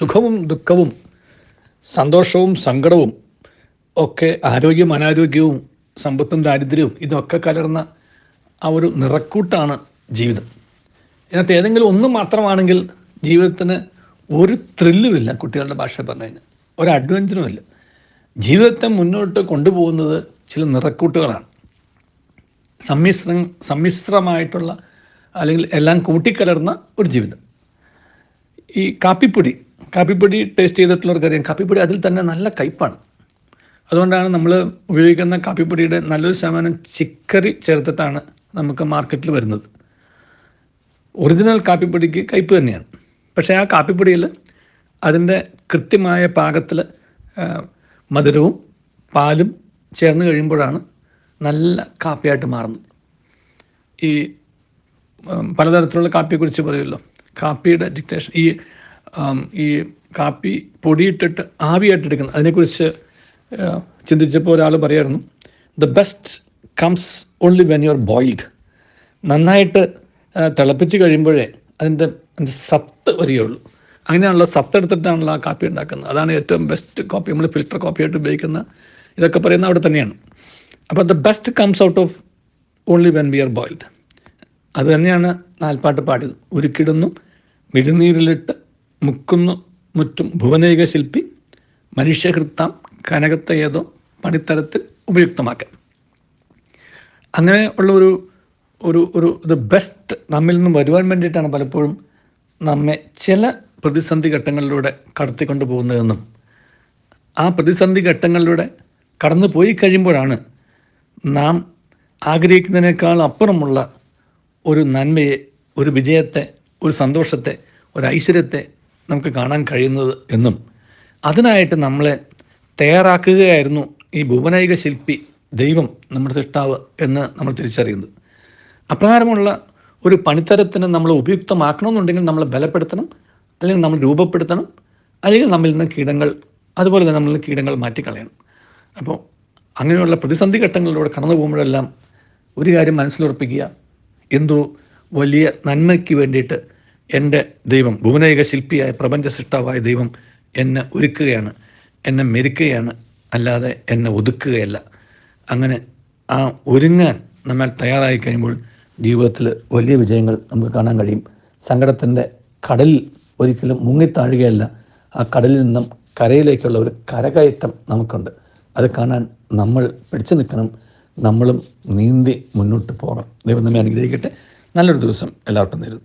സുഖവും ദുഃഖവും സന്തോഷവും സങ്കടവും ഒക്കെ ആരോഗ്യവും അനാരോഗ്യവും സമ്പത്തും ദാരിദ്ര്യവും ഇതൊക്കെ കലർന്ന ആ ഒരു നിറക്കൂട്ടാണ് ജീവിതം. ഇതിനകത്ത് ഏതെങ്കിലും ഒന്ന് മാത്രമാണെങ്കിൽ ജീവിതത്തിന് ഒരു ത്രില്ലുമില്ല കുട്ടികളുടെ ഭാഷ പറഞ്ഞു കഴിഞ്ഞാൽ. ഒരു അഡ്വഞ്ചറുമില്ല. ജീവിതത്തെ മുന്നോട്ട് കൊണ്ടുപോകുന്നത് ചില നിറക്കൂട്ടുകളാണ്. സമ്മിശ്ര സമ്മിശ്രമായിട്ടുള്ള അല്ലെങ്കിൽ എല്ലാം കൂട്ടിക്കലർന്ന ഒരു ജീവിതം. ഈ കാപ്പിപ്പൊടി കാപ്പിപ്പൊടി ടേസ്റ്റ് ചെയ്തിട്ടുള്ളവർക്കറിയാം കാപ്പിപ്പൊടി അതിൽ തന്നെ നല്ല കയ്പ്പാണ്. അതുകൊണ്ടാണ് നമ്മൾ ഉപയോഗിക്കുന്ന കാപ്പിപ്പൊടിയുടെ നല്ലൊരു ശതമാനം ചിക്കറി ചേർത്തിട്ടാണ് നമുക്ക് മാർക്കറ്റിൽ വരുന്നത്. ഒറിജിനൽ കാപ്പിപ്പൊടിക്ക് കയ്പ്പ് തന്നെയാണ്. പക്ഷേ ആ കാപ്പിപ്പൊടിയിൽ അതിന്റെ കൃത്യമായ പാകത്തിൽ മധുരവും പാലും ചേർന്ന് കഴിയുമ്പോഴാണ് നല്ല കാപ്പിയായിട്ട് മാറുന്നത്. ഈ പലതരത്തിലുള്ള കാപ്പിയെക്കുറിച്ച് പറയുമല്ലോ. കാപ്പിയുടെ ഡിക്റ്റേഷൻ ഈ ഈ കാപ്പി പൊടിയിട്ടിട്ട് ആവിയായിട്ട് എടുക്കുന്നത്. അതിനെക്കുറിച്ച് ചിന്തിച്ചപ്പോൾ ഒരാൾ പറയായിരുന്നു the best comes only when you are boiled നന്നായിട്ട് തിളപ്പിച്ച് കഴിയുമ്പോഴേ അതിന്റെ അതിന്റെ സത്ത് വരികയുള്ളൂ. അങ്ങനെയാണല്ലോ സത്ത് എടുത്തിട്ടാണല്ലോ ആ കാപ്പി ഉണ്ടാക്കുന്നത്. അതാണ് ഏറ്റവും ബെസ്റ്റ് കോപ്പി നമ്മൾ ഫിൽറ്റർ കോപ്പിയായിട്ട് ഉപയോഗിക്കുന്ന ഇതൊക്കെ പറയുന്ന അവിടെ തന്നെയാണ്. അപ്പോൾ the best comes out of only when we are boiled അത് തന്നെയാണ് നാൽപ്പാട്ട് പാടിയത്. ഉരുക്കിടുന്നു മിഴുനീരിലിട്ട് മുക്കുന്നു മുറ്റും ഭുവനൈക ശില്പി മനുഷ്യഹൃത്താം കനകത്തെ ഏതോ പണിത്തരത്തിൽ ഉപയുക്തമാക്കാൻ. അങ്ങനെ ഉള്ള ഒരു ഒരു ഒരു ഇത് ബെസ്റ്റ് നമ്മിൽ നിന്നും വരുവാൻ വേണ്ടിയിട്ടാണ് പലപ്പോഴും നമ്മെ ചില പ്രതിസന്ധി ഘട്ടങ്ങളിലൂടെ കടത്തിക്കൊണ്ട് പോകുന്നതെന്നും ആ പ്രതിസന്ധി ഘട്ടങ്ങളിലൂടെ കടന്നു പോയി കഴിയുമ്പോഴാണ് നാം ആഗ്രഹിക്കുന്നതിനേക്കാൾ അപ്പുറമുള്ള ഒരു നന്മയെ ഒരു വിജയത്തെ ഒരു സന്തോഷത്തെ ഒരു ഐശ്വര്യത്തെ നമുക്ക് കാണാൻ കഴിയുന്നത് എന്നും അതിനായിട്ട് നമ്മളെ തയ്യാറാക്കുകയായിരുന്നു ഈ ഭുവനൈക ശില്പി ദൈവം നമ്മുടെ സൃഷ്ടാവ് എന്ന് നമ്മൾ തിരിച്ചറിയുന്നത്. അപ്രകാരമുള്ള ഒരു പണിത്തരത്തിന് നമ്മൾ ഉപയുക്തമാക്കണമെന്നുണ്ടെങ്കിൽ നമ്മൾ ബലപ്പെടുത്തണം അല്ലെങ്കിൽ നമ്മൾ രൂപപ്പെടുത്തണം അല്ലെങ്കിൽ നമ്മിൽ നിന്ന് കീടങ്ങൾ അതുപോലെ തന്നെ നമ്മളിൽ കീടങ്ങൾ മാറ്റിക്കളയണം. അപ്പോൾ അങ്ങനെയുള്ള പ്രതിസന്ധി ഘട്ടങ്ങളിലൂടെ കടന്നു പോകുമ്പോഴെല്ലാം ഒരു കാര്യം മനസ്സിലുറപ്പിക്കുക. എന്തോ വലിയ നന്മയ്ക്ക് വേണ്ടിയിട്ട് എന്റെ ദൈവം ഭുവനൈക ശില്പിയായ പ്രപഞ്ച സൃഷ്ടാവായ ദൈവം എന്നെ ഒരുക്കുകയാണ് എന്നെ മെരുക്കുകയാണ് അല്ലാതെ എന്നെ ഒതുക്കുകയല്ല. അങ്ങനെ ആ ഒരുങ്ങാൻ നമ്മൾ തയ്യാറായി കഴിയുമ്പോൾ ജീവിതത്തിൽ വലിയ വിജയങ്ങൾ നമുക്ക് കാണാൻ കഴിയും. സങ്കടത്തിന്റെ കടലിൽ ഒരിക്കലും മുങ്ങിത്താഴുകയല്ല. ആ കടലിൽ നിന്നും കരയിലേക്കുള്ള ഒരു കരകയറ്റം നമുക്കുണ്ട്. അത് കാണാൻ നമ്മൾ പിടിച്ചു നിൽക്കണം. നമ്മളും നീന്തി മുന്നോട്ട് പോകണം. ദൈവം നമ്മെ അനുഗ്രഹിക്കട്ടെ. നല്ലൊരു ദിവസം എല്ലാവർക്കും നേരുന്നു.